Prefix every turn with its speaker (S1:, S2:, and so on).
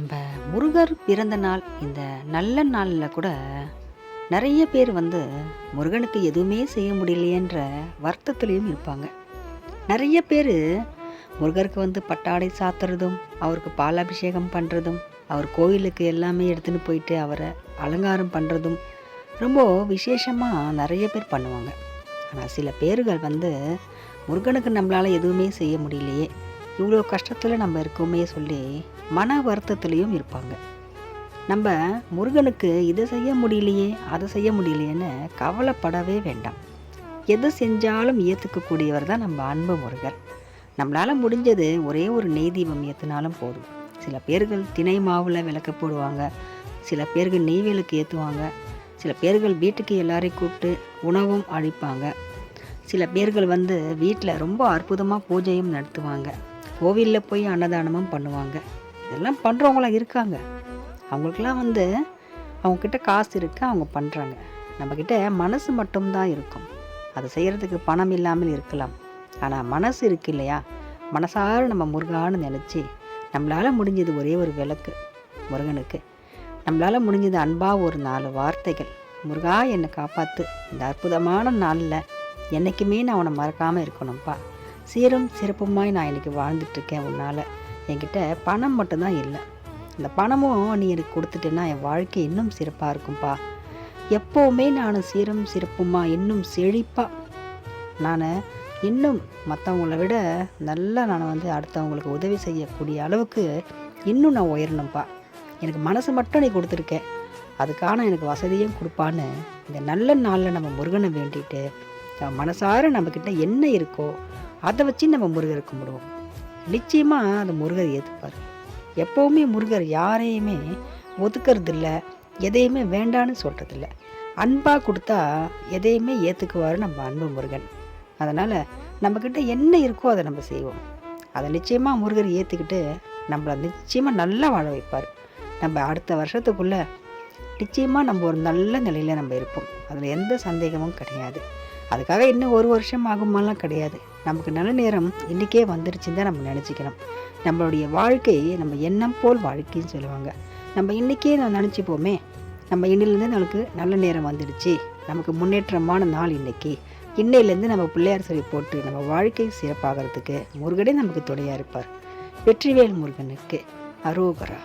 S1: நம்ம முருகர் பிறந்த நாள் இந்த நல்ல நாளில் கூட நிறைய பேர் வந்து முருகனுக்கு எதுவுமே செய்ய முடியலையேன்ற வருத்தத்துலேயும் இருப்பாங்க. நிறைய பேர் முருகருக்கு வந்து பட்டாடை சாத்துறதும் அவருக்கு பாலாபிஷேகம் பண்ணுறதும் அவர் கோயிலுக்கு எல்லாமே எடுத்துன்னு போயிட்டு அவரை அலங்காரம் பண்ணுறதும் ரொம்ப விசேஷமாக நிறைய பேர் பண்ணுவாங்க. ஆனால் சில பேர்கள் வந்து முருகனுக்கு நம்மளால் எதுவுமே செய்ய முடியலையே. இவ்வளோ கஷ்டத்தில் நம்ம இருக்கோமே சொல்லி மன வருத்தத்துலேயும் இருப்பாங்க. நம்ம முருகனுக்கு இதை செய்ய முடியலையே அதை செய்ய முடியலையேன்னு கவலைப்படவே வேண்டாம். எது செஞ்சாலும் ஏற்றுக்கக்கூடியவர் தான் நம்ம அன்பு முருகர். நம்மளால் முடிஞ்சது ஒரே ஒரு நெய் தீபம் ஏற்றினாலும் போதும். சில பேர்கள் திணை மாவில் விளக்கு போடுவாங்க சில பேர்கள் நெய் விளக்கு ஏற்றுவாங்க சில பேர்கள் வீட்டுக்கு எல்லாரையும் கூப்பிட்டு உணவும் அழிப்பாங்க சில பேர்கள் வந்து வீட்டில் ரொம்ப அற்புதமாக பூஜையும் நடத்துவாங்க. கோவிலில் போய் அன்னதானமும் பண்ணுவாங்க. இதெல்லாம் பண்ணுறவங்களாம் இருக்காங்க. அவங்களுக்கெல்லாம் வந்து அவங்கக்கிட்ட காசு இருக்குது அவங்க பண்ணுறாங்க நம்மக்கிட்ட மனசு மட்டும்தான் இருக்கும். அதை செய்கிறதுக்கு பணம் இல்லாமல் இருக்கலாம். ஆனால் மனசு இருக்கு இல்லையா? மனசார நம்ம முருகான்னு நினச்சி நம்மளால் முடிஞ்சது ஒரே ஒரு விளக்கு. முருகனுக்கு நம்மளால் முடிஞ்சது அன்பாக ஒரு நாலு வார்த்தைகள். முருகா என்னை காப்பாற்று இந்த அற்புதமான நாளில் என்றைக்குமே நான் உன்னை மறக்காமல் இருக்கணும்ப்பா சீரும் சிறப்புமாய் நான் இன்றைக்கி வாழ்ந்துட்டுருக்கேன் உன்னால். என்கிட்ட பணம் மட்டும்தான் இல்லை. இந்த பணமும் நீ எனக்கு கொடுத்துட்டேன்னா என் வாழ்க்கை இன்னும் சிறப்பாக இருக்கும்ப்பா எப்போவுமே நான் சீரும் சிறப்புமா இன்னும் செழிப்பாக நான் இன்னும் மற்றவங்கள விட நல்லா நான் வந்து அடுத்தவங்களுக்கு உதவி செய்யக்கூடிய அளவுக்கு இன்னும் நான் உயரணும்ப்பா எனக்கு மனசு மட்டும் நீ கொடுத்துருக்கேன் அதுக்கான எனக்கு வசதியும் கொடுப்பான்னு இந்த நல்ல நாளில் நம்ம முருகனை வேண்டிட்டு நம்ம மனசார நம்மக்கிட்ட என்ன இருக்கோ அதை வச்சு நம்ம முருகரை கும்பிடுவோம். நிச்சயமாக அந்த முருகர் ஏற்றுப்பார் எப்போவுமே முருகர் யாரையுமே ஒதுக்கறதில்ல எதையுமே வேண்டான்னு சொல்கிறதில்ல அன்பாக கொடுத்தா எதையுமே ஏற்றுக்குவார் நம்ம அன்பு முருகன். அதனால் நம்மக்கிட்ட என்ன இருக்கோ அதை நம்ம செய்வோம். அதை நிச்சயமாக முருகர் ஏற்றுக்கிட்டு நம்மளை நிச்சயமாக நல்லா வாழ வைப்பார். நம்ம அடுத்த வருஷத்துக்குள்ளே நிச்சயமாக நம்ம ஒரு நல்ல நிலையில் நம்ம இருப்போம். அதில் எந்த சந்தேகமும் கிடையாது. அதுக்காக இன்னும் ஒரு வருஷம் ஆகுமாலாம் கிடையாது. நமக்கு நல்ல நேரம் இன்றைக்கே வந்துருச்சுன்னு தான் நம்ம நினச்சிக்கணும். நம்மளுடைய வாழ்க்கை நம்ம எண்ணம் போல் வாழ்க்கைன்னு சொல்லுவாங்க. நம்ம இன்றைக்கே நம்ம நினச்சிப்போமே நம்ம இன்னிலேருந்து நமக்கு நல்ல நேரம் வந்துடுச்சு. நமக்கு முன்னேற்றமான நாள் இன்னைக்கு இன்னையிலேருந்து நம்ம பிள்ளையார் சொல்லி போட்டு நம்ம வாழ்க்கை சிறப்பாகிறதுக்கு முருகனே நமக்கு துணையாக இருப்பார். வெற்றிவேல் முருகனுக்கு அரோகரா.